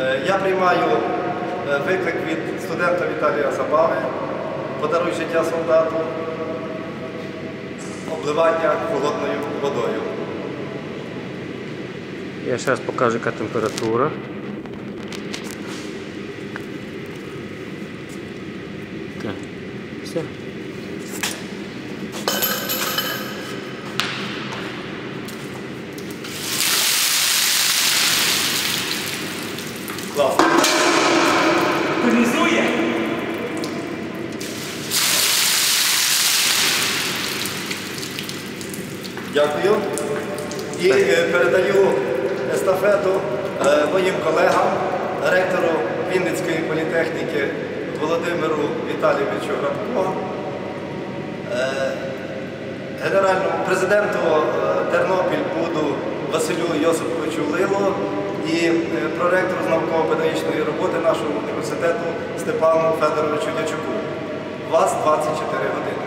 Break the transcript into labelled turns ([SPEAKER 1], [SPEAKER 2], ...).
[SPEAKER 1] Е, Я приймаю е, виклик від студента Віталія Забави, подаруй життя солдату, обливання холодною водою.
[SPEAKER 2] Я зараз покажу, яка температура. Так, все.
[SPEAKER 1] Класно.
[SPEAKER 3] Тонізує?
[SPEAKER 1] Дякую. І е, передаю естафету е, моїм колегам, ректору Вінницької політехніки Володимиру Віталійовичу Грабко, е, генеральному президенту Тернопіль Василю Йосиповичу Лило і е, проректору з науково-педагогічної роботи нашого університету Степану Федоровичу Дячуку. Вас 24 години.